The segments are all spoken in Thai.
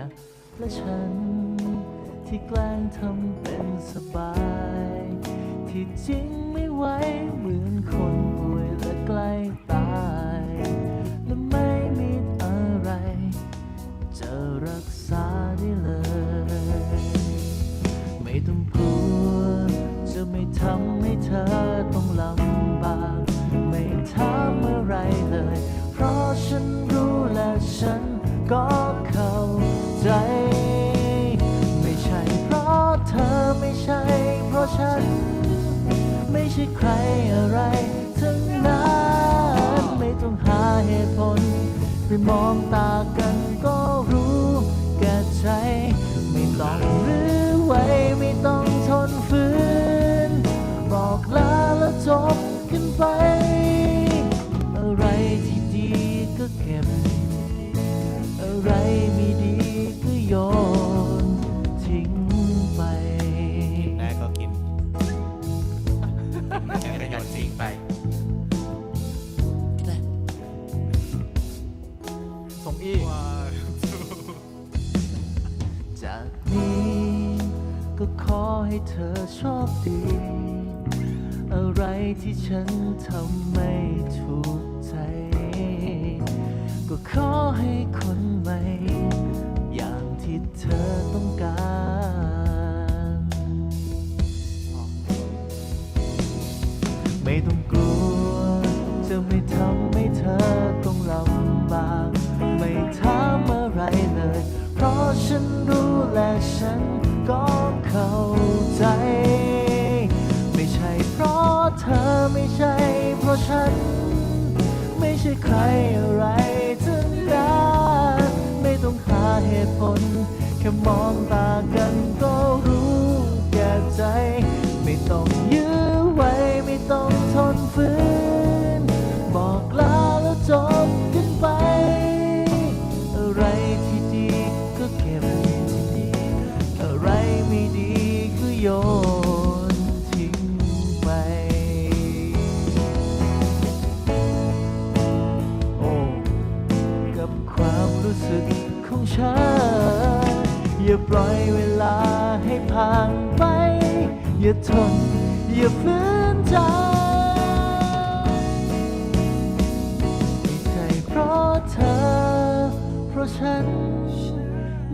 นะและฉันที่แกล้งทำเป็นสบาย ที่จริงไม่ไหวเหมือนคนป่วยและใกล้ตาย และไม่มีอะไร จะรักษาได้เลย ไม่ต้องกลัว จะไม่ทำให้เธอต้องลำบาก ไม่ถามอะไรเลย เพราะฉันรู้และฉันก็ ฉัน ไม่ใช่ใครอะไร ทั้งนั้นไม่ต้องหาเหตุผล ไปมองตากันก็รู้แก่ใจ ไม่ต้องรื้อไว้ ไม่ต้องทนฝืน บอกลาแล้วจบกันไป อะไรที่ดีก็เก็บ อะไรไม่ดีก็โยน จากนี้ ก็ขอให้เธอโชคดี อะไรที่ฉันทำไม่ถูกใจ ก็ขอให้คนใหม่ อย่างที่เธอต้องการไม่ต้องกลัวจะไม่ทำ เพราะเธอไม่ใช่ เพราะฉัน ไม่ใช่ใครอะไรทั้งนั้นไม่ต้องหาเหตุผล แค่มองตากันก็รู้แก่ใจ ไม่ต้องยื้อไว้ไม่ต้องทนฝืน บอกลาแล้วจบกันไป อะไรที่ดีก็เก็บอะไรไม่ดีก็โยน ปล่อยเวลาให้ผ่านไป อย่าทน อย่าฝืนใจไม่ใช่เพราะเธอ เพราะฉัน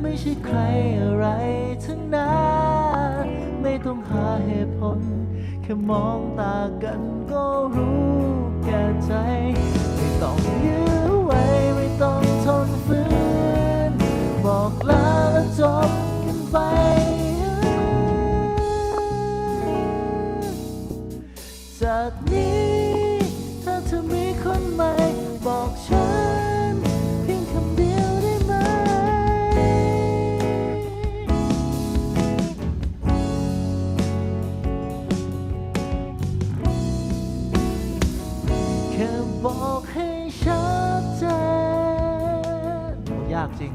ไม่ใช่ใครอะไรทั้งนั้นไม่ต้องหาเหตุผล แค่มองตากันก็รู้ นี้ถ้าเธอมีคนใหม่บอกฉัน เพียงคำเดียวได้ไหม แค่บอกให้ชัดเจนโอ้ยากจริง